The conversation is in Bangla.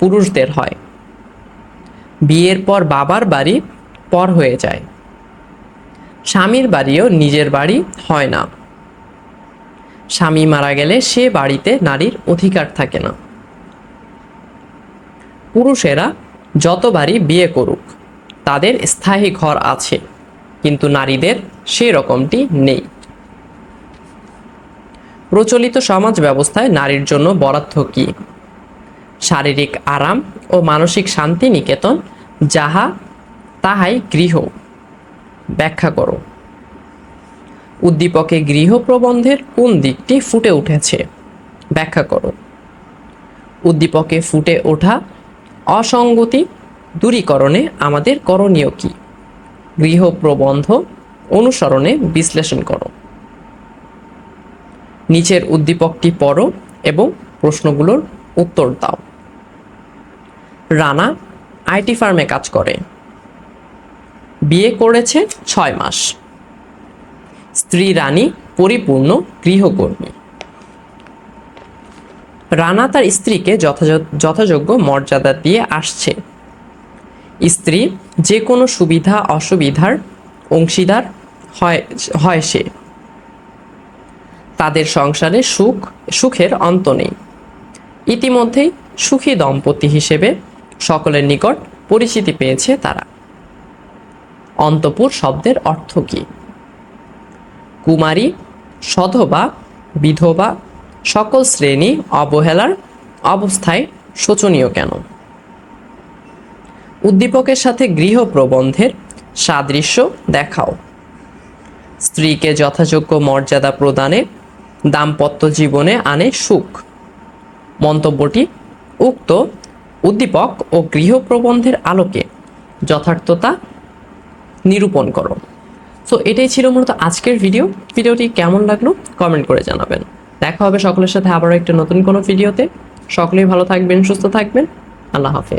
পুরুষদের হয়। বিয়ের পর বাবার বাড়ি পর হয়ে যায়। স্বামীর বাড়িও নিজের বাড়ি হয় না। স্বামী মারা গেলে সে বাড়িতে নারীর অধিকার থাকে না। পুরুষেরা যতবারই বিয়ে করুক, তাদের স্থায়ী ঘর আছে, কিন্তু নারীদের সে রকমটি নেই। প্রচলিত সমাজ ব্যবস্থায় নারীর জন্য বরাদ্দ কি? শারীরিক আরাম ও মানসিক শান্তি নিকেতন, যাহা তাহাই গৃহ। ব্যাখ্যা করো। উদ্দীপকে গৃহ প্রবন্ধের কোন দিকটি ফুটে উঠেছে? ব্যাখ্যা করো। উদ্দীপকে ফুটে ওঠা অসঙ্গতি দূরীকরণে আমাদের করণীয় কি? গৃহ প্রবন্ধ অনুসরণে বিশ্লেষণ করো। নিচের উদ্দীপকটি পড়ো এবং প্রশ্নগুলোর উত্তর দাও। রানা আইটি ফার্মে কাজ করে। বিয়ে করেছে ছয় মাস। স্ত্রী রানী পরিপূর্ণ গৃহকর্মী। রানা তার স্ত্রীকে যথাযোগ্য মর্যাদা দিয়ে আসছে। স্ত্রী যে কোনো সুবিধা অসুবিধার অংশীদার হয় সে। তাদের সংসারে সুখ, সুখের অন্ত নেই। ইতিমধ্যেই সুখী দম্পতি হিসেবে সকলের নিকট পরিচিতি পেয়েছে তারা। অন্তপুর শব্দের অর্থ কী? কুমারী, সধবা, বিধবা, সকল শ্রেণি অবহেলার অবস্থায় শোচনীয় কেন? উদ্দীপকের সাথে গৃহ প্রবন্ধের সাদৃশ্য দেখাও। স্ত্রীকে যথাযোগ্য মর্যাদা প্রদানে দাম্পত্য জীবনে আনে সুখ। মন্তব্যটি উক্ত উদ্দীপক ও গৃহ প্রবন্ধের আলোকে যথার্থতা নিরূপণ করো। সো এটাই ছিল মূলত আজকের ভিডিও ভিডিওটি কেমন লাগল কমেন্ট করে জানাবেন। দেখা হবে সকলের সাথে আবারও একটা নতুন কোনো ভিডিওতে সকলেই ভালো থাকবেন, সুস্থ থাকবেন। আল্লাহ হাফেজ।